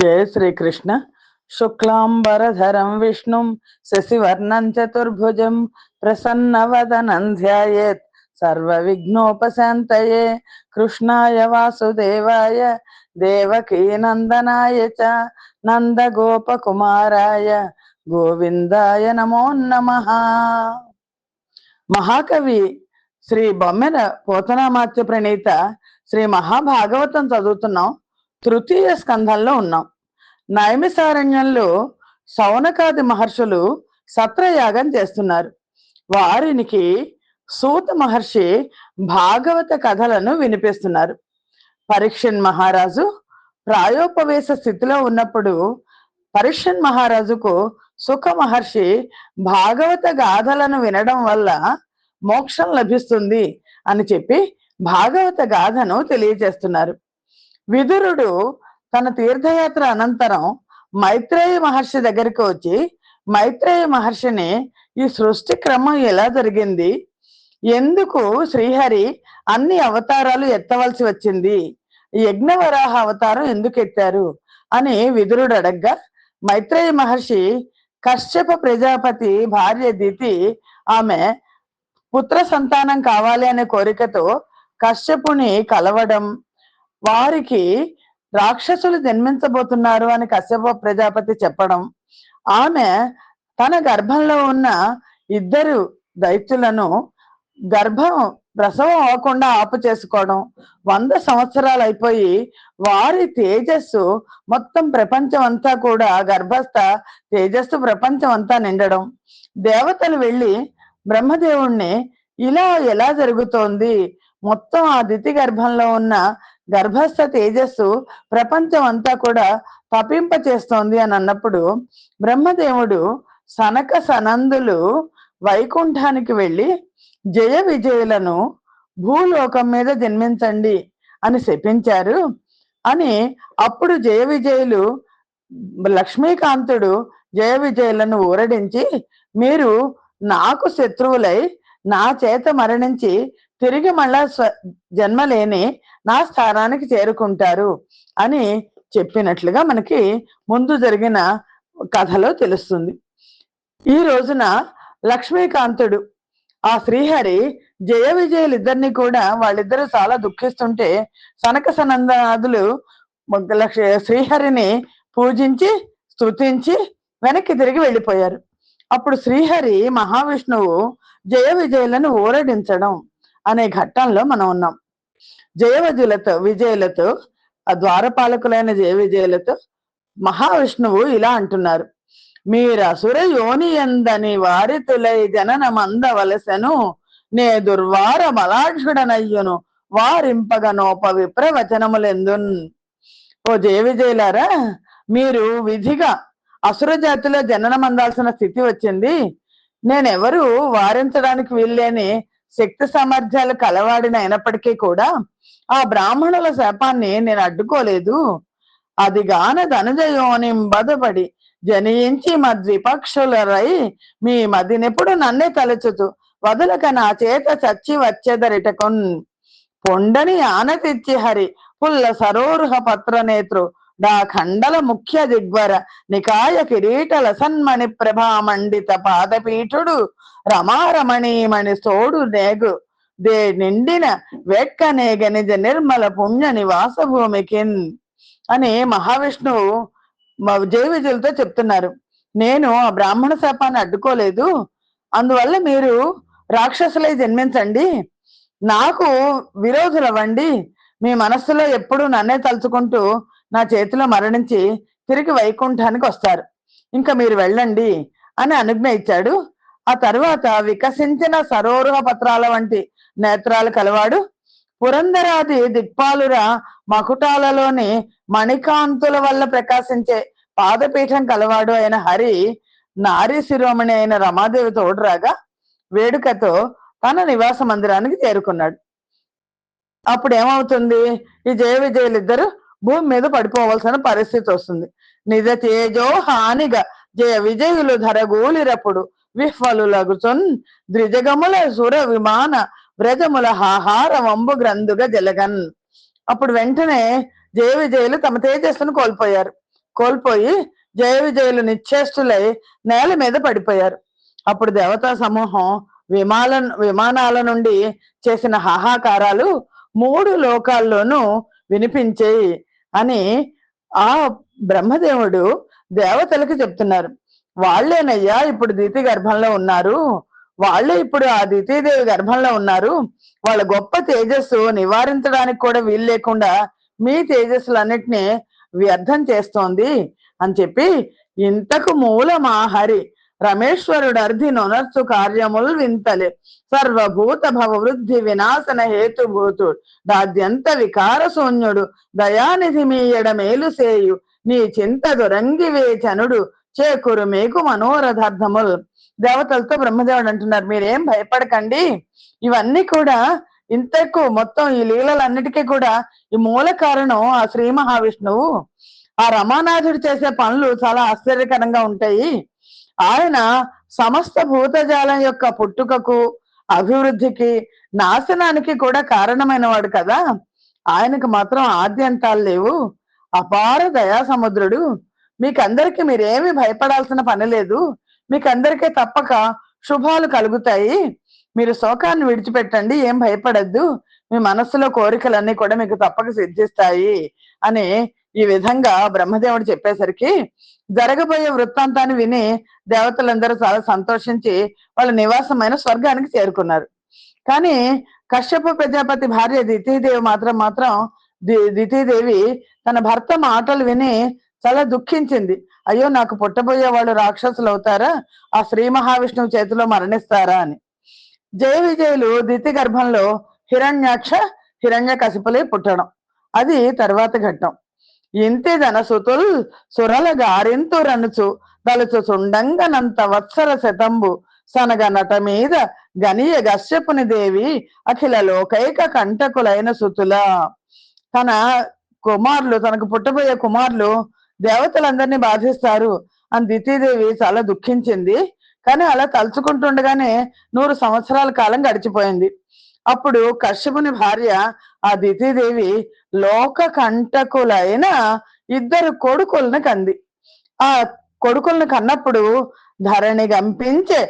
జయ శ్రీకృష్ణ. శుక్లాంబరధరం విష్ణుం శశివర్ణం చతుర్భుజం ప్రసన్నవదనం ధ్యాయేత్ సర్వ విఘ్నోపశాంతయే కృష్ణాయ వాసుదేవాయ దేవకీ నందనాయ చ నందగోపకుమారాయ గోవిందాయ నమో నమ. మహాకవి శ్రీ బొమ్మెన పోతనామాత్య ప్రణీత శ్రీ మహాభాగవతం చదువుతున్నాం. తృతీయ స్కంధంలో ఉన్నాం. నైమిసారణ్యంలో సౌనకాది మహర్షులు సత్రయాగం చేస్తున్నారు. వారికి సూత మహర్షి భాగవత కథలను వినిపిస్తున్నారు. పరీక్షన్ మహారాజు ప్రాయోపవేశ స్థితిలో ఉన్నప్పుడు పరీక్షన్ మహారాజుకు సుఖ మహర్షి భాగవత గాథలను వినడం వల్ల మోక్షం లభిస్తుంది అని చెప్పి భాగవత గాథను తెలియజేస్తున్నారు. విదురుడు తన తీర్థయాత్ర అనంతరం మైత్రేయ మహర్షి దగ్గరికి వచ్చి మైత్రేయ మహర్షిని ఈ సృష్టి క్రమం ఎలా జరిగింది? ఎందుకు శ్రీహరి అన్ని అవతారాలు ఎత్తవలసి వచ్చింది? యజ్ఞవరాహ అవతారం ఎందుకు ఎత్తారు? అని విదురుడు అడగ్గా మైత్రేయ మహర్షి కశ్యప ప్రజాపతి భార్య దితి ఆమె పుత్ర సంతానం కావాలి అనే కోరికతో కశ్యపుని కలవడం వారికి రాక్షసులు జన్మించబోతున్నారు అని కశ్యప ప్రజాపతి చెప్పడం ఆమె తన గర్భంలో ఉన్న ఇద్దరు దైత్యులను గర్భం ప్రసవం అవ్వకుండా ఆపు చేసుకోవడం వంద సంవత్సరాలు అయిపోయి వారి తేజస్సు మొత్తం ప్రపంచం అంతా కూడా గర్భస్థ తేజస్సు ప్రపంచం అంతా నిండడం. దేవతలు వెళ్ళి బ్రహ్మదేవుణ్ణి ఇలా ఎలా జరుగుతోంది? మొత్తం ఆ దితి గర్భంలో ఉన్న గర్భస్థ తేజస్సు ప్రపంచం అంతా కూడా పపింప చేస్తోంది అని అన్నప్పుడు బ్రహ్మదేవుడు సనక సనందులు వైకుంఠానికి వెళ్ళి జయ విజయులను భూలోకం మీద జన్మించండి అని శపించారు. అని అప్పుడు జయ విజయులు లక్ష్మీకాంతుడు జయ విజయులను ఊరడించి మీరు నాకు శత్రువులై నా చేత మరణించి తిరిగి మళ్ళా స్వ జన్మ లేని నా స్థానానికి చేరుకుంటారు అని చెప్పినట్లుగా మనకి ముందు జరిగిన కథలో తెలుస్తుంది. ఈ రోజున లక్ష్మీకాంతుడు ఆ శ్రీహరి జయ విజయులిద్దరిని కూడా వాళ్ళిద్దరూ చాలా దుఃఖిస్తుంటే సనక సనందనాథులు శ్రీహరిని పూజించి స్తుతించి వెనక్కి తిరిగి వెళ్ళిపోయారు. అప్పుడు శ్రీహరి మహావిష్ణువు జయ విజయులను ఊరడించడం అనే ఘట్టంలో మనం ఉన్నాం. జయవజులతో విజయులతో ఆ ద్వారపాలకులైన జయ విజయులతో మహావిష్ణువు ఇలా అంటున్నారు. మీరు అసుర యోని ఎందని వారి తులై జనన మందవలసెను నే దుర్వార మలాక్షుడనయ్యును వారింపగనోప విప్రవచనములెందున్? ఓ జయ విజయులారా మీరు విధిగా అసుర జాతిలో జననం అందాల్సిన స్థితి వచ్చింది. నేనెవరు వారించడానికి వీల్లేని శక్తి సామర్థ్యాలు కలవాడిన అయినప్పటికీ కూడా ఆ బ్రాహ్మణుల శాపాన్ని నేను అడ్డుకోలేదు. అది గాన ధనుజయోని బదపడి జనించి మద్విపక్షులరై మీ మదినెప్పుడు నన్నే తలచుతూ వదులక నా చేత చచ్చి వచ్చేదరిటకొన్. పొండని ఆనతిచ్చి హరి పుల్ల సరోరుహ పత్ర నేత్రు ఖండల ముఖ్య దిగ్వర నికాయ కిరీటల సన్మణి ప్రభా మండిత పాదపీఠుడు రమారమణీమణి సోడు నేగు. దే నిండిన వెక్కనే గనిజ నిర్మల పుణ్య నివాస భూమికిన్ అని మహావిష్ణువు జయ విజయులతో చెప్తున్నారు. నేను ఆ బ్రాహ్మణ శాపాన్ని అడ్డుకోలేదు. అందువల్ల మీరు రాక్షసులై జన్మించండి. నాకు విరోధులవ్వండి. మీ మనస్సులో ఎప్పుడు నన్నే తలుచుకుంటూ నా చేతిలో మరణించి తిరిగి వైకుంఠానికి వస్తారు. ఇంకా మీరు వెళ్ళండి అని అనుజ్ఞ ఇచ్చాడు. ఆ తర్వాత వికసించిన సరోరుహ పత్రాల వంటి నేత్రాలు కలవాడు. పురంధరాది దిక్పాలుర మకుటాలలోని మణికాంతుల వల్ల ప్రకాశించే పాదపీఠం కలవాడు అయిన హరి నారీ శిరోమణి అయిన రమాదేవి తోడురాగా వేడుకతో తన నివాస మందిరానికి చేరుకున్నాడు. అప్పుడు ఏమవుతుంది ఈ జయ విజయులిద్దరు భూమి మీద పడిపోవలసిన పరిస్థితి వస్తుంది. నిజ తేజో హానిగా జయ విజయులు ధరగూలిరప్పుడు విహ్వలులగుచున్ ద్విజగముల సుర విమాన వ్రజముల హాహార వంబు గ్రంథుగా జలగన్. అప్పుడు వెంటనే జయ విజయులు తమ తేజస్సును కోల్పోయారు. కోల్పోయి జయ విజయులు నిశ్చేష్టులై నేల మీద పడిపోయారు. అప్పుడు దేవతా సమూహం విమాల విమానాల నుండి చేసిన హాహాకారాలు మూడు లోకాల్లోనూ వినిపించేయి. అని ఆ బ్రహ్మదేవుడు దేవతలకు చెప్తున్నారు. వాళ్ళేనయ్యా ఇప్పుడు దితి గర్భంలో ఉన్నారు. వాళ్ళే ఇప్పుడు ఆ దితీదేవి గర్భంలో ఉన్నారు. వాళ్ళ గొప్ప తేజస్సు నివారించడానికి కూడా వీలు లేకుండా మీ తేజస్సులన్నిటినీ వ్యర్థం చేస్తోంది అని చెప్పి ఇంతకు మూలమా హరి రమేశ్వరుడు అర్ధి నొనర్సు కార్యములు వింతలే. సర్వభూత భవ వృద్ధి వినాశన హేతుభూతుడు. దాద్యంత వికార శూన్యుడు. దయానిధి మీయడ మేలు సేయు. నీ చింత దొరంగి వేచనుడు చేకూరు మేకు మనోరథార్థముల్. దేవతలతో బ్రహ్మదేవుడు అంటున్నారు. మీరేం భయపడకండి. ఇవన్నీ కూడా ఇంతకు మొత్తం ఈ లీలలన్నిటికీ కూడా ఈ మూల కారణం ఆ శ్రీ మహావిష్ణువు. ఆ రమానాథుడు చేసే పనులు చాలా ఆశ్చర్యకరంగా ఉంటాయి. ఆయన సమస్త భూతజాలం యొక్క పుట్టుకకు అభివృద్ధికి నాశనానికి కూడా కారణమైన వాడు కదా. ఆయనకు మాత్రం ఆద్యంతాలు లేవు. అపార దయా సముద్రుడు మీకందరికి మీరేమి భయపడాల్సిన పని లేదు. మీకందరికీ తప్పక శుభాలు కలుగుతాయి. మీరు శోకాన్ని విడిచిపెట్టండి ఏం భయపడద్దు. మీ మనస్సులో కోరికలన్నీ కూడా మీకు తప్పక సిద్ధిస్తాయి అని ఈ విధంగా బ్రహ్మదేవుడు చెప్పేసరికి జరగబోయే వృత్తాంతాన్ని విని దేవతలందరూ చాలా సంతోషించి వాళ్ళ నివాసమైన స్వర్గానికి చేరుకున్నారు. కానీ కశ్యప ప్రజాపతి భార్య ద్వితీయదేవి మాత్రం మాత్రం ది- తన భర్త మాటలు విని చాలా దుఃఖించింది. అయ్యో నాకు పుట్టబోయే వాళ్ళు రాక్షసులు అవుతారా? ఆ శ్రీ మహావిష్ణువు చేతిలో మరణిస్తారా అని. జయ విజయులు ద్వితి గర్భంలో హిరణ్యాక్ష హిరణ్య కసిపులే పుట్టడం. అది తర్వాత ఘట్టం. ఇంతిదన ధనసుతుల్ సురల గారింతు రనుచు దలుచు సుండంగనంత వత్సర శతంబు. సనగ నట మీద గనియ గశ్యపుని దేవి అఖిల లోకైక కంటకులైన సుతుల. తన కుమారులు తనకు పుట్టబోయే కుమారులు దేవతలందరినీ బాధిస్తారు. అని దితీదేవి చాలా దుఃఖించింది. కానీ అలా తలుచుకుంటుండగానే నూరు సంవత్సరాల కాలం గడిచిపోయింది. అప్పుడు కశ్యపుని భార్య ఆ దితీదేవి లోక కంటకులైన ఇద్దరు కొడుకులను కంది. ఆ కొడుకులను కన్నప్పుడు ధరణి గంపించే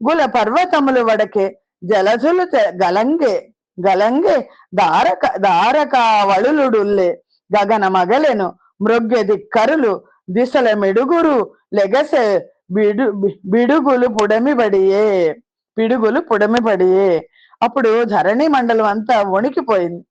గుల పర్వతములు వడకే జలజులు గలంగే గలంగే దారక దారక వళులుడుల్లే గగన మగలెను మృగ్య దిక్కరులు దిశల మెడుగురు లెగసె బిడు బి- బిడుగులు పుడమిబడియే పిడుగులు పుడమిబడియే. అప్పుడు ధరణి మండలం అంతా వణికిపోయింది.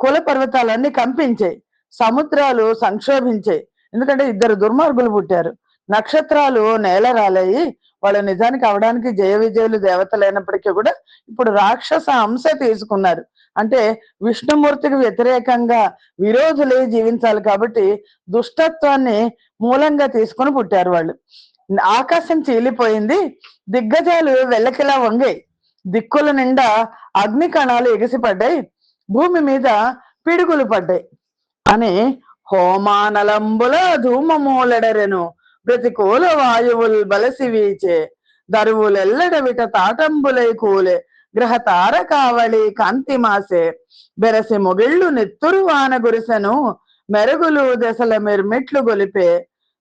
కుల పర్వతాలన్నీ కంపించాయి. సముద్రాలు సంక్షోభించాయి. ఎందుకంటే ఇద్దరు దుర్మార్గులు పుట్టారు. నక్షత్రాలు నేల రాలయి. వాళ్ళు నిజానికి అవడానికి జయ విజయులు దేవతలైనప్పటికీ కూడా ఇప్పుడు రాక్షస అంశ తీసుకున్నారు. అంటే విష్ణుమూర్తికి వ్యతిరేకంగా విరోధులే జీవించాలి కాబట్టి దుష్టత్వాన్ని మూలంగా తీసుకొని పుట్టారు వాళ్ళు. ఆకాశం చీలిపోయింది. దిగ్గజాలు వెళ్ళకిలా వంగాయి. దిక్కుల నిండా అగ్ని కణాలు ఎగిసిపడ్డాయి. భూమి మీద పిడుగులు పడ్డాయి అని హోమానలంబుల ధూమమూలెడరెను ప్రతికూల వాయువుల్ బలసి వీచే దరువులెల్లడ విట తాటంబులై కూలే గ్రహ తారకావళి కాంతి మాసే బెరసి మొగిళ్ళు నెత్తురు వాన గురిసెను మెరుగులు దశల మెర్మిట్లు గొలిపే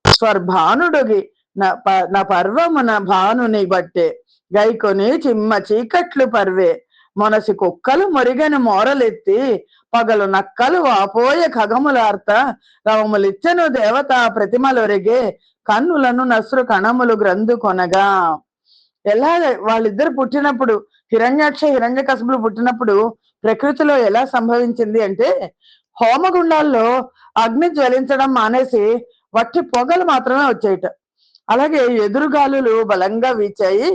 స్వర్భానుడుగి నా నా పర్వమున భానుని బట్టే గైకొని చిమ్మ చీకట్లు పర్వే మనసి కుక్కలు మరుగని మోరలెత్తి పగలు నక్కలు వాపోయ ఖగములార్త రవములిచ్చను దేవత ప్రతిమలొరిగే కన్నులను నస్రు కణములు గ్రంథు కొనగా. ఎలా వాళ్ళిద్దరు పుట్టినప్పుడు హిరణ్యాక్ష హిరణ్య కసుపులు పుట్టినప్పుడు ప్రకృతిలో ఎలా సంభవించింది అంటే హోమగుండాల్లో అగ్ని జ్వలించడం మానేసి వట్టి పొగలు మాత్రమే వచ్చేయట. అలాగే ఎదురుగాలులు బలంగా వీచాయి.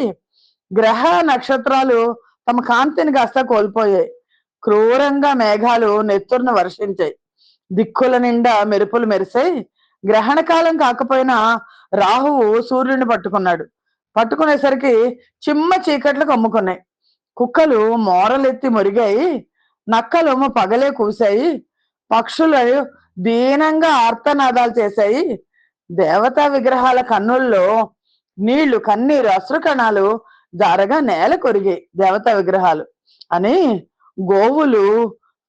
గ్రహ నక్షత్రాలు తమ కాంతిని కాస్త కోల్పోయాయి. క్రూరంగా మేఘాలు నెత్తురును వర్షించాయి. దిక్కుల నిండా మెరుపులు మెరిసాయి. గ్రహణ కాలం కాకపోయినా రాహువు సూర్యుని పట్టుకున్నాడు. పట్టుకునేసరికి చిమ్మ చీకట్లు కమ్ముకున్నాయి. కుక్కలు మోరలెత్తి మురిగాయి. నక్కలు పగలే కూసాయి పక్షులు దీనంగా ఆర్తనాదాలు చేశాయి. దేవతా విగ్రహాల కన్నుల్లో నీళ్ళు కన్నీరు అశ్రుకణాలు జారగా నేల కొరిగాయి దేవతా విగ్రహాలు. అని గోవులు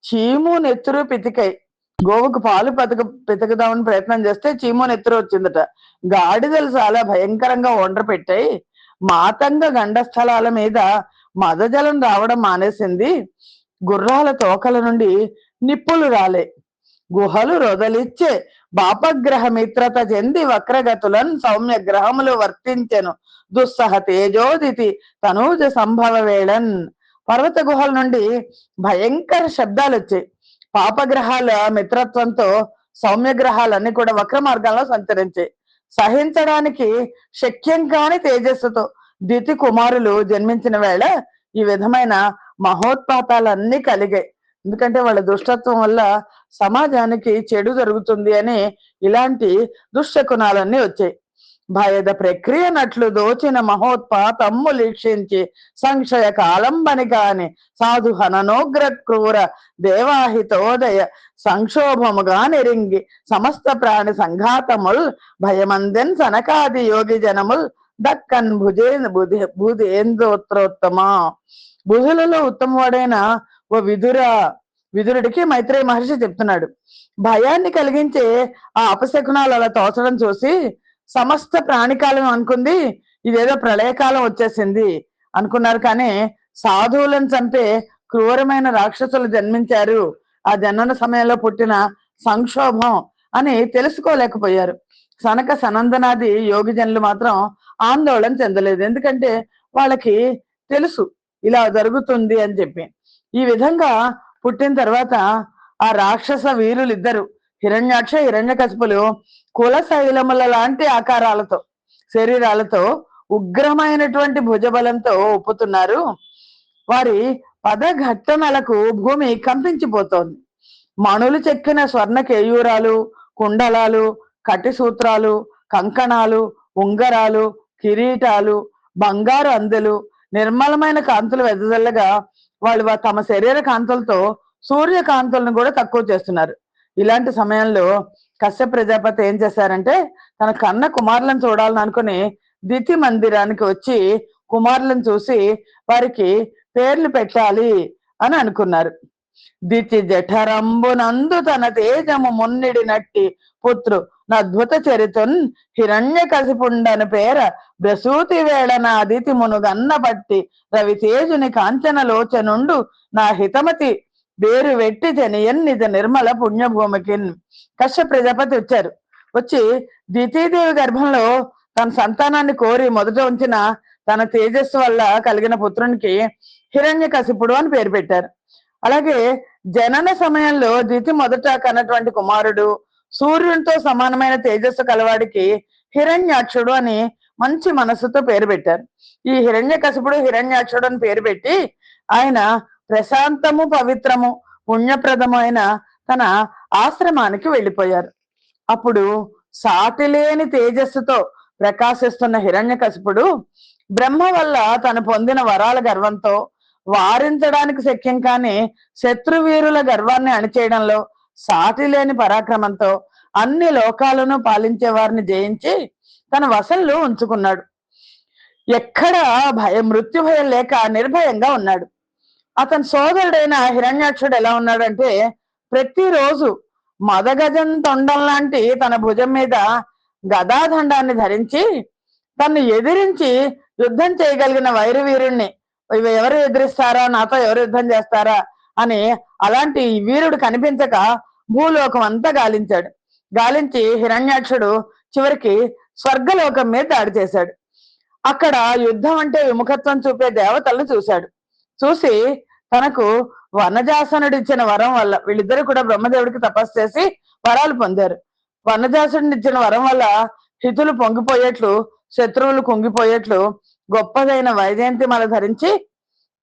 చీము నెత్తురు పితికాయి గోవుకు పాలు పతక పితకదామని ప్రయత్నం చేస్తే చీము నెత్తురు వచ్చిందట. గాడిదలు చాలా భయంకరంగా ఒండ్ర పెట్టాయి మాతంగ గండ స్థలాల మీద మదజలం రావడం మానేసింది. గుర్రాల తోకల నుండి నిప్పులు రాలే. గుహలు రొదలిచ్చే బాపగ్రహ మిత్రత చెంది వక్రగతులను సౌమ్య గ్రహములు వర్తించెను. దుస్సహ తేజోదితి తనూజ సంభవ వేళన్ పర్వత గుహల నుండి భయంకర శబ్దాలు వచ్చాయి పాపగ్రహాల మిత్రత్వంతో సౌమ్య గ్రహాలన్నీ కూడా వక్ర మార్గంలో సంచరించాయి. సహించడానికి శక్యం కాని తేజస్సుతో దితి కుమారులు జన్మించిన వేళ ఈ విధమైన మహోత్పాతాలన్నీ కలిగాయి. ఎందుకంటే వాళ్ళ దుష్టత్వం వల్ల సమాజానికి చెడు జరుగుతుంది అని ఇలాంటి దుష్టకుణాలన్నీ వచ్చాయి. భయద ప్రక్రియ నట్లు దోచిన మహోత్పాతమ్ము లీక్షించి సంశయ కాలంబని కాని సాధు హననోగ్ర క్రూర దేవాహితోదయ సంక్షోభముగా నిరింగి సమస్త ప్రాణి సంఘాతముల్ భయమందెన్ సనకాది యోగి జనముల్ దక్కన్ భుజే బుధి భూదేంద్రోత్తమా బుధులలో ఉత్తమవాడైన ఓ విధురా విదురుడికి మైత్రేయ మహర్షి చెప్తున్నాడు. భయాన్ని కలిగించే ఆ అపశకునాలు అలా తోచడం చూసి సమస్త ప్రాణికాలం అనుకుంది ఇదేదో ప్రళయకాలం వచ్చేసింది అనుకున్నారు కానీ సాధువులను చంపే క్రూరమైన రాక్షసులు జన్మించారు. ఆ జన్మన సమయంలో పుట్టిన సంక్షోభం అని తెలుసుకోలేకపోయారు. సనక సనందనాది యోగి జనులు మాత్రం ఆందోళన చెందలేదు. ఎందుకంటే వాళ్ళకి తెలుసు ఇలా జరుగుతుంది అని చెప్పి. ఈ విధంగా పుట్టిన తర్వాత ఆ రాక్షస వీరులు ఇద్దరు హిరణ్యాక్ష హిరణ్యకశిపులు కుల శైలముల లాంటి ఆకారాలతో శరీరాలతో ఉగ్రమైనటువంటి భుజబలంతో ఒప్పుతున్నారు. వారి పదఘట్టనలకు భూమి కంపించిపోతోంది. మణులు చెక్కిన స్వర్ణ కేయూరాలు కుండలాలు కటిసూత్రాలు కంకణాలు ఉంగరాలు కిరీటాలు బంగారు అందెలు నిర్మలమైన కాంతులు వెదజల్లగా వాళ్ళు తమ శరీర కాంతులతో సూర్యకాంతులను కూడా తక్కువ చేస్తున్నారు. ఇలాంటి సమయంలో కశ్యప ప్రజాపతి ఏం చేశారంటే తన కన్న కుమారులను చూడాలని అనుకుని దితి మందిరానికి వచ్చి కుమారులను చూసి వారికి పేర్లు పెట్టాలి అని అనుకున్నారు. దితి జఠరంబునందు తన తేజము మున్నిడి నట్టి పుత్రు. నద్భుత చరితున్ హిరణ్య కసిపుండని పేర బ్రసూతి వేళ నా దితి మునుగన్న బట్టి రవితేజుని కాంచన లోచనుండు నా హితమతి వేరు వెట్టి జనియన్ నిజ నిర్మల పుణ్యభూమికి కశ్య ప్రజాపతి వచ్చారు. వచ్చి ద్వితీయదేవి గర్భంలో తన సంతానాన్ని కోరి మొదట ఉంచిన తన తేజస్సు వల్ల కలిగిన పుత్రునికి హిరణ్య కసిపుడు అని పేరు పెట్టారు. అలాగే జనన సమయంలో ద్వితి మొదట కన్నటువంటి కుమారుడు సూర్యునితో సమానమైన తేజస్సు కలవాడికి హిరణ్యాక్షుడు అని మంచి మనస్సుతో పేరు పెట్టారు. ఈ హిరణ్య కసిపుడు హిరణ్యాక్షుడు అని పేరు పెట్టి ఆయన ప్రశాంతము పవిత్రము పుణ్యప్రదమైన తన ఆశ్రమానికి వెళ్ళిపోయారు. అప్పుడు సాటిలేని తేజస్సుతో ప్రకాశిస్తున్న హిరణ్యకశిపుడు బ్రహ్మ వల్ల తను పొందిన వరాల గర్వంతో వారించడానికి శక్యం కాని శత్రువీరుల గర్వాన్ని అణిచేయడంలో సాటి లేని పరాక్రమంతో అన్ని లోకాలను పాలించే వారిని జయించి తన వశంలో ఉంచుకున్నాడు. ఎక్కడ భయం మృత్యు భయం లేక నిర్భయంగా ఉన్నాడు. అతని సోదరుడైన హిరణ్యాక్షుడు ఎలా ఉన్నాడంటే ప్రతిరోజు మదగజం తొండం లాంటి తన భుజం మీద గదాదండాన్ని ధరించి తను ఎదిరించి యుద్ధం చేయగలిగిన వైరవీరుణ్ణి. ఇవి ఎవరు ఎదిరిస్తారా? నాతో ఎవరు యుద్ధం చేస్తారా? అని అలాంటి వీరుడు కనిపించక భూలోకం అంతా గాలించాడు. గాలించి హిరణ్యాక్షుడు చివరికి స్వర్గలోకం మీద దాడి చేశాడు. అక్కడ యుద్ధం అంటే విముఖత్వం చూపే దేవతలను చూశాడు. చూసి తనకు వనజాసనుడు ఇచ్చిన వరం వల్ల వీళ్ళిద్దరు కూడా బ్రహ్మదేవుడికి తపస్సు చేసి వరాలు పొందారు. వనజాసుడిని ఇచ్చిన వరం వల్ల హితులు పొంగిపోయేట్లు శత్రువులు కుంగిపోయేట్లు గొప్పదైన వైజయంతి మల ధరించి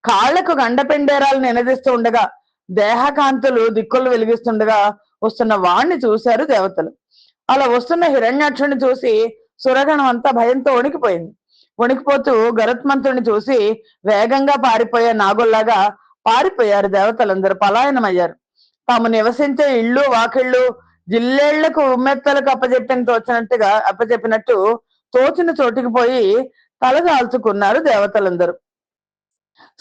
కాళ్ళకు గండపెండేరాలు నినదిస్తూ ఉండగా దేహకాంతులు దిక్కులు వెలిగిస్తుండగా వస్తున్న వాణ్ణి చూశారు దేవతలు. అలా వస్తున్న హిరణ్యాక్షుని చూసి సురగణం అంతా భయంతో వణికిపోయింది. వణికిపోతూ గరుత్మంతుడిని చూసి వేగంగా పారిపోయే నాగుల్లాగా పారిపోయారు దేవతలందరూ పలాయనమయ్యారు. తాము నివసించే ఇళ్ళు వాకిళ్ళు జిల్లేళ్ళకు ఉమ్మెత్తలకు అప్పచెప్పిన తోచినట్టుగా అప్పచెప్పినట్టు తోచిన చోటుకి పోయి తలదాల్చుకున్నారు దేవతలందరూ.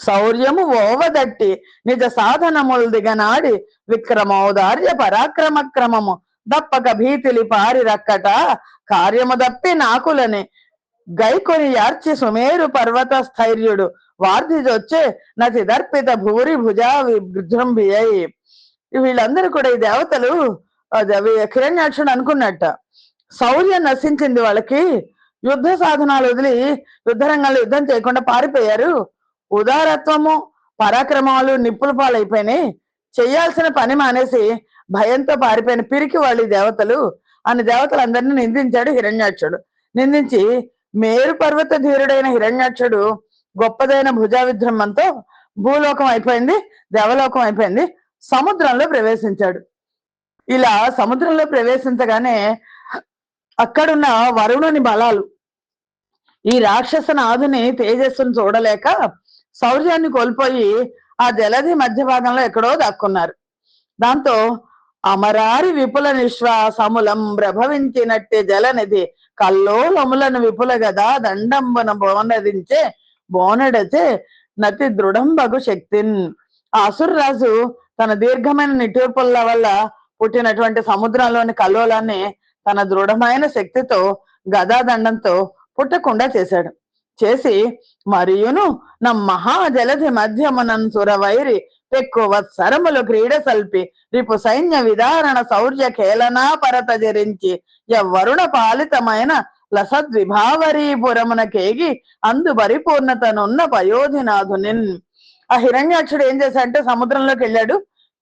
శౌర్యము ఓవదట్టి నిజ సాధనములు దిగనాడి విక్రమౌదార్య పరాక్రమ క్రమము దప్పక భీతిలి పారి రక్కట కార్యము దప్పి నాకులని గైకొని యార్చి సుమేరు పర్వత స్థైర్యుడు వార్ధిజొచ్చే నతి దర్పిత భూరి భుజా విజృంభియై. వీళ్ళందరూ కూడా ఈ దేవతలు కిరణ్యాక్షుడు అనుకున్నట్ట. శౌర్యం నశించింది వాళ్ళకి యుద్ధ సాధనాలు వదిలి యుద్ధరంగంలో యుద్ధం చేయకుండా పారిపోయారు. ఉదారత్వము పరాక్రమాలు నిప్పుల పాలైపోయినాయి. చేయాల్సిన పని మానేసి భయంతో పారిపోయిన పిరికి వాళ్ళు దేవతలు. అని దేవతలందరినీ నిందించాడు హిరణ్యాక్షుడు. నిందించి మేరు పర్వత ధీరుడైన హిరణ్యాక్షుడు గొప్పదైన భుజా విద్రమంతో భూలోకం అయిపోయింది దేవలోకం అయిపోయింది సముద్రంలో ప్రవేశించాడు. ఇలా సముద్రంలో ప్రవేశించగానే అక్కడున్న వరుణుని బలాలు ఈ రాక్షస నాదుని తేజస్సును చూడలేక శౌర్యాన్ని కోల్పోయి ఆ జలధి మధ్య భాగంలో ఎక్కడో దాక్కున్నారు. దాంతో అమరారి విపుల నిశ్వాసములం ప్రభవించినట్టే జలనిధి కల్లోలములను విపుల గదా దండంబన బోనదించే బోనడచే నతి దృఢంబగు శక్తిన్. ఆ అసుర్రాజు తన దీర్ఘమైన నిట్టూర్పుల వల్ల పుట్టినటువంటి సముద్రంలోని కల్లోలాన్ని తన దృఢమైన శక్తితో గదాదండంతో పుట్టకుండా చేశాడు. చేసి మరియును నా మహాజలధి మధ్యమునన్ సురవైరి ఎక్కువ వత్సరములు క్రీడ సల్పి రిపు సైన్య విధారణ శౌర్య కేలనా పరత జరించి ఎవ్వరుణ పాలితమైన లసద్విభావరీపురమున కేగి అందు పరిపూర్ణతనున్న పయోధినాథునిన్ ఆ హిరణ్యాక్షుడు ఏం చేశాడంటే సముద్రంలోకి వెళ్ళాడు.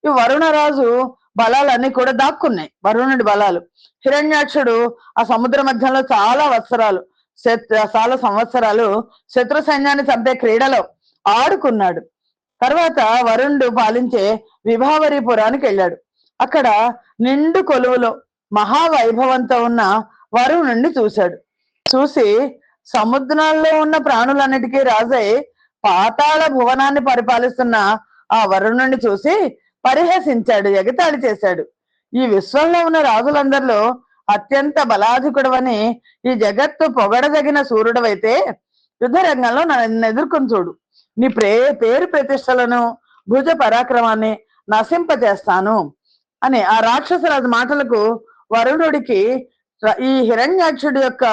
ఈ వరుణరాజు బలాలన్నీ కూడా దాక్కున్నాయి. వరుణుడి బలాలు. హిరణ్యాక్షుడు ఆ సముద్ర మధ్యంలో చాలా వత్సరాలు. శత్- చాలా సంవత్సరాలు శత్రు సైన్యాన్ని చంపే క్రీడలో ఆడుకున్నాడు. తర్వాత వరుణుడు పాలించే విభావరిపురానికి వెళ్ళాడు. అక్కడ నిండు కొలువులో మహావైభవంతో ఉన్న వరుణుణ్ణి చూశాడు. చూసి సముద్రాల్లో ఉన్న ప్రాణులన్నిటికీ రాజై పాతాళ భువనాన్ని పరిపాలిస్తున్న ఆ వరుణుణ్ణి చూసి పరిహసించాడు ఎగతాళి చేశాడు. ఈ విశ్వంలో ఉన్న రాజులందరిలో అత్యంత బలాధికుడవని ఈ జగత్తు పొగడదగిన సూర్యుడవైతే యుద్ధ రంగంలో నన్ను ఎదుర్కొని చూడు. నీ ప్రే పేరు ప్రతిష్టలను భుజ పరాక్రమాన్ని నశింపజేస్తాను అని ఆ రాక్షసరాజు మాటలకు వరుణుడికి ఈ హిరణ్యాక్షుడి యొక్క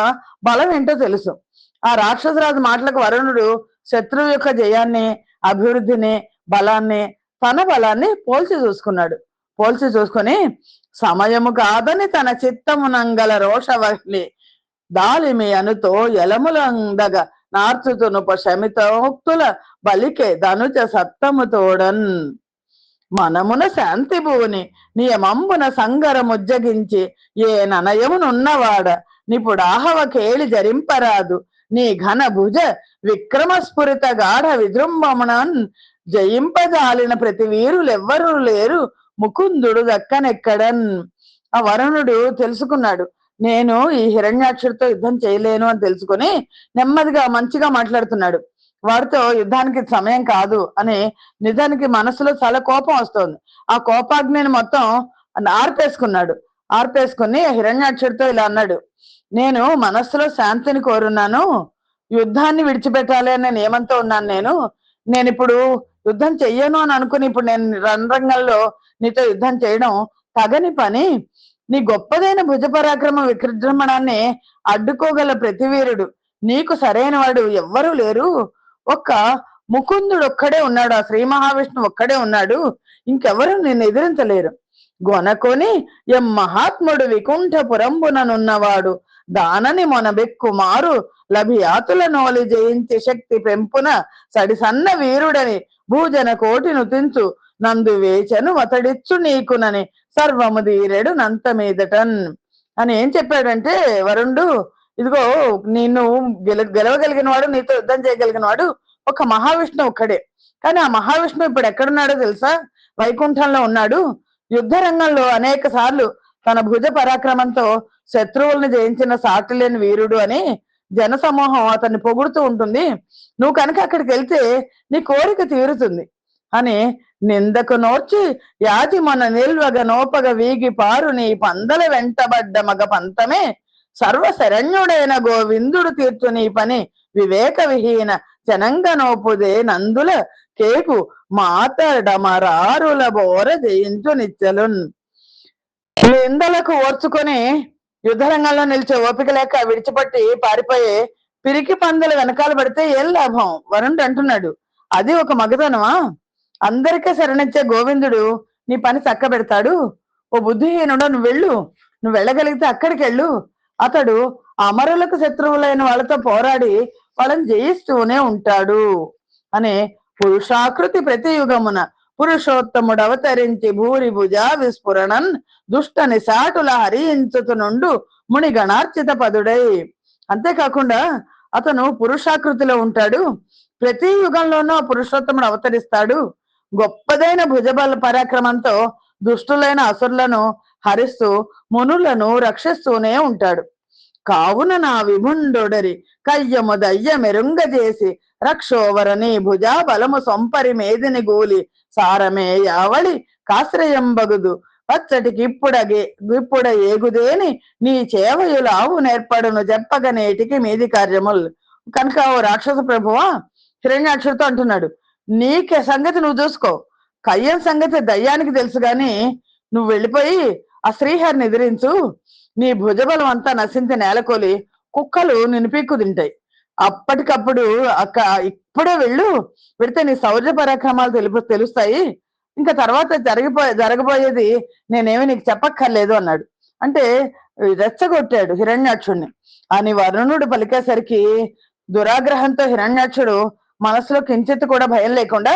బలం ఏంటో తెలుసు. ఆ రాక్షసరాజు మాటలకు వరుణుడు శత్రువు యొక్క జయాన్ని అభివృద్ధిని బలాన్ని తన బలాన్ని పోల్చి చూసుకున్నాడు. పోల్చి చూసుకొని సమయము కాదని తన చిత్తమునంగల రోషవహ్లి దాలిమి అనుతో ఎలములందగ నార్చుతునుప శమితోక్తుల బలికే ధనుజ సత్తము తోడన్. మనమున శాంతి భూని నియమంబున సంగరముజ్జగించి ఏ ననయమునున్నవాడ నిపుడాహవ కేళి జరింపరాదు నీ ఘన భుజ విక్రమస్ఫురిత గాఢ విజృంభమునన్ జయింపజాలిన ప్రతి వీరులెవ్వరూ లేరు. ముకుందుడు దక్కనెక్కడన్? ఆ వరుణుడు తెలుసుకున్నాడు. నేను ఈ హిరణ్యాక్షుడితో యుద్ధం చేయలేను అని తెలుసుకుని నెమ్మదిగా మంచిగా మాట్లాడుతున్నాడు. వాడితో యుద్ధానికి సమయం కాదు అని నిజానికి మనసులో చాలా కోపం వస్తుంది. ఆ కోపాగ్నిని మొత్తం ఆర్పేసుకున్నాడు. ఆర్పేసుకుని హిరణ్యాక్షుడితో ఇలా అన్నాడు. నేను మనస్సులో శాంతిని కోరున్నాను. యుద్ధాన్ని విడిచిపెట్టాలి అనే నియమంతో ఉన్నాను నేను. నేను ఇప్పుడు యుద్ధం చెయ్యను అని అనుకుని ఇప్పుడు నేను రణరంగంలో నీతో యుద్ధం చేయడం తగని పని. నీ గొప్పదైన భుజపరాక్రమ విక్రమణాన్ని అడ్డుకోగల ప్రతివీరుడు నీకు సరైన వాడు ఎవ్వరూ లేరు. ఒక్క ముకుందుడు ఒక్కడే ఉన్నాడు. ఆ శ్రీ మహావిష్ణువు ఒక్కడే ఉన్నాడు. ఇంకెవరు నిన్ను ఎదిరించలేరు. గొనకొని ఎం మహాత్ముడు వికుంఠపురంబుననున్నవాడు. దానని మొనబెక్కు మారు లభియాతుల నోలి జయించి శక్తి పెంపున సడిసన్న వీరుడని భూజన కోటి నుతించు నందు వేచను అతడిచ్చు నీకునని సర్వము దీరెడు నంత మీదటన్ అని ఏం చెప్పాడంటే వరుణుడు ఇదిగో నిన్ను గెల గెలవగలిగిన వాడు నీతో యుద్ధం చేయగలిగిన వాడు ఒక మహావిష్ణువు ఒక్కడే. కానీ ఆ మహావిష్ణు ఇప్పుడు ఎక్కడున్నాడో తెలుసా? వైకుంఠంలో ఉన్నాడు. యుద్ధ రంగంలో అనేక సార్లు తన భుజ పరాక్రమంతో శత్రువులను జయించిన సాటి లేని వీరుడు అని జన సమూహం అతన్ని పొగుడుతూ ఉంటుంది. నువ్వు కనుక అక్కడికి వెళ్తే నీ కోరిక తీరుతుంది. అని నిందకు నోర్చి యాతి మన నిల్వగ నోపగ వీగి పారు నీ పందల వెంటబడ్డ మగ పంతమే. సర్వ శరణ్యుడైన గోవిందుడు తీర్చు నీ పని వివేక విహీన చెనంగనోపుదే నందుల కేకు మాతడమరారుల బోర జయించు నిత్యలున్ నిందలకు ఓర్చుకొని యుద్ధరంగంలో నిలిచే ఓపిక లేక విడిచిపట్టి పారిపోయే పిరికి పందుల వెనకాల పడితే ఏం లాభం? వరుణుడు అంటున్నాడు. అది ఒక మగతనమా? అందరికీ శరణిచ్చే గోవిందుడు నీ పని చక్క పెడతాడు ఓ బుద్ధిహీనుడు నువ్వు వెళ్ళు. నువ్వు వెళ్ళగలిగితే అక్కడికి వెళ్ళు. అతడు అమరులకు శత్రువులైన వాళ్ళతో పోరాడి వాళ్ళని జయిస్తూనే ఉంటాడు అనే పురుషాకృతి ప్రతి యుగమున పురుషోత్తముడు అవతరించి భూరి భుజా విస్ఫురణన్ దుష్ట నిశాటుల హరించుతునుండు ముని గణార్చిత పదుడై. అంతేకాకుండా అతను పురుషాకృతిలో ఉంటాడు. ప్రతి యుగంలోనూ ఆ పురుషోత్తముడు అవతరిస్తాడు. గొప్పదైన భుజబల పరాక్రమంతో దుష్టులైన అసురులను హరిస్తూ మునులను రక్షిస్తూనే ఉంటాడు. కావున నా విభుండొడరి కయ్యము దయ్య మెరుంగజేసి రక్షోవరని భుజా బలము సొంపరి మేదిని గూలి సారమే యావళి కాశ్రయంబగుదు. పచ్చటికి ఇప్పుడగే ఇప్పుడ ఏగుదేని నీ చేవయులావు నేర్పడును చెప్పగనేటికి మీది కార్యముల్. కనుక ఓ రాక్షస ప్రభువా హిరణ్యాక్షుడితో అంటున్నాడు నీకే సంగతి నువ్వు చూసుకో. కయ్యం సంగతి దయ్యానికి తెలుసు గాని నువ్వు వెళ్ళిపోయి ఆ శ్రీహరిని ఎదిరించు. నీ భుజబలం అంతా నశించి నేలకోలి కుక్కలు నిన్ను పీక్కు తింటాయి. అప్పటికప్పుడు అక్క ఇప్పుడే వెళ్ళు. పెడితే నీ శౌర్య పరాక్రమాలు తెలుపు తెలుస్తాయి. ఇంకా తర్వాత జరిగిపో జరగబోయేది నేనేమి నీకు చెప్పక్కర్లేదు అన్నాడు. అంటే రెచ్చగొట్టాడు హిరణ్యాక్షుణ్ణి. అని వరుణుడు పలికేసరికి దురాగ్రహంతో హిరణ్యాక్షుడు మనసులో కించిత్ కూడా భయం లేకుండా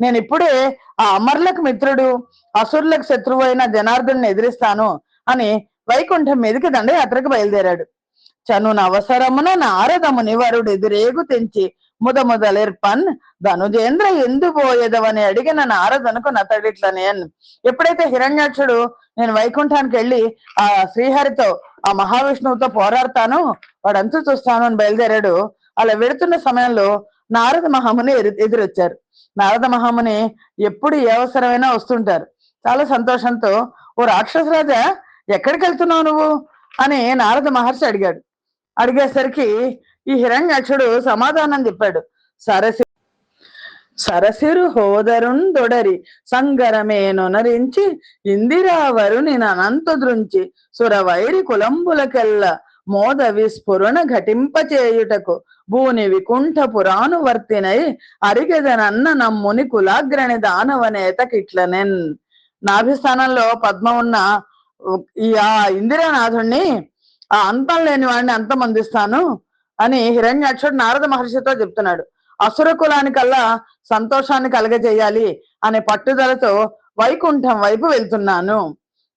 నేను ఇప్పుడే ఆ అమర్లకు మిత్రుడు అసురులకు శత్రువు అయిన జనార్దుని ఎదిరిస్తాను అని వైకుంఠం మీదకి దండయాత్రకు బయలుదేరాడు. చనున అవసరమున నారదముని వరుడు ఎదురేగు తెంచి ముదముదలెర్పన్ ధనుజేంద్ర ఎందు పోయేదవని అడిగిన నారదనుకు నతడిట్లనే ఎప్పుడైతే హిరణ్యాక్షుడు నేను వైకుంఠానికి వెళ్ళి ఆ శ్రీహరితో ఆ మహావిష్ణువుతో పోరాడతాను వాడంతు చూస్తాను అని బయలుదేరాడు. అలా వెడుతున్న సమయంలో నారద మహాముని ఎదురొచ్చారు. నారద మహాముని ఎప్పుడు ఏ అవసరమైనా వస్తుంటారు. చాలా సంతోషంతో ఓ రాక్షసరాజా ఎక్కడికి వెళ్తున్నావు నువ్వు? అని నారద మహర్షి అడిగాడు. అడిగేసరికి ఈ హిరణ్యాక్షుడు సమాధానం చెప్పాడు. సరసి సరసిరు సంగరమే నొనరించి ఇందిరా ఇందిరావరుని అనంత దృంచి సురవైరి కులంబులకెల్ల మోద విస్ఫురణ ఘటింపచేయుటకు భూని వికుంఠ పురాణువర్తినై అరిగెదనన్న నమ్ముని కులాగ్రణి దానవనేత కిట్లనెన్. నాభిస్థానంలో పద్మ ఉన్న ఈ ఆ ఇందిరానాథుణ్ణి ఆ అంతం లేని వాడిని అంతమందిస్తాను అని హిరణ్యాక్షుడు నారద మహర్షితో చెప్తున్నాడు. అసుర కులానికల్లా సంతోషాన్ని కలగజేయాలి అనే పట్టుదలతో వైకుంఠం వైపు వెళ్తున్నాను.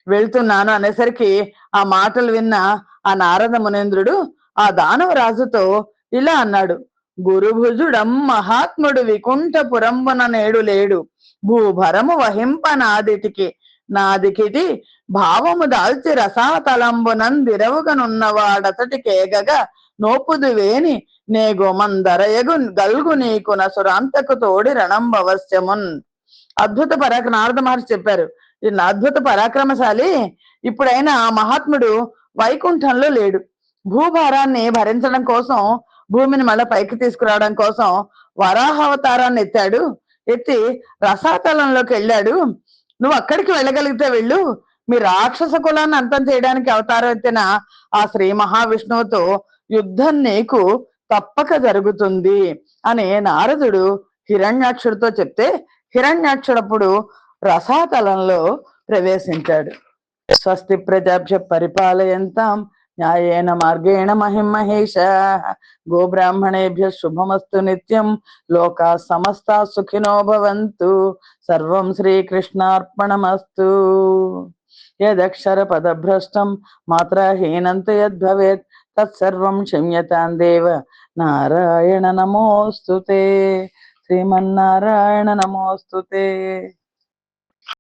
వెళ్తున్నాను అనేసరికి ఆ మాటలు విన్న ఆ నారద మునేంద్రుడు ఆ దానవ రాజుతో ఇలా అన్నాడు. గురుభుజుడం మహాత్ముడు వికుంఠపురంబున నేడు లేడు. భూభరము వహింప నాదిటికి. నాదికిటి భావము దాల్చి రసాతలంబునందిరవుగనున్నవాడతటి కేగగా నోపుదు వేని నే గోమందరయగు గల్గు నీకు నసురాంతకు తోడి రణంబవశ్యమున్. అద్భుత పరాక్ర నారద మహర్షి చెప్పారు. ఈ అద్భుత పరాక్రమశాలి ఇప్పుడైనా ఆ మహాత్ముడు వైకుంఠంలో లేడు. భూభారాన్ని భరించడం కోసం భూమిని మళ్ళా పైకి తీసుకురావడం కోసం వరాహావతారాన్ని ఎత్తాడు. ఎత్తి రసాతలంలోకి వెళ్ళాడు. నువ్వు అక్కడికి వెళ్ళగలిగితే వెళ్ళు. మీ రాక్షస కులాన్ని అంతం చేయడానికి అవతారం ఎత్తిన ఆ శ్రీ మహావిష్ణువుతో యుద్ధం నీకు తప్పక జరుగుతుంది అని నారదుడు హిరణ్యాక్షుడితో చెప్తే హిరణ్యాక్షుడప్పుడు రసాతలంలో ప్రవేశించాడు. స్వస్తి ప్రజాభ్య పరిపాలయంతాం న్యాయేన మార్గేణ మహిమహేష గోబ్రాహ్మణేభ్య శుభమస్తు నిత్యం లోకా సమస్త సుఖినో భవంతు సర్వం శ్రీకృష్ణార్పణమస్తు యదక్షర పదభ్రష్టం మాత్రహీనంత యద్భవేత్ తత్సర్వం క్షమ్యతాం దేవ నారాయణ నమోస్తుతే శ్రీమన్నారాయణ నమోస్తుతే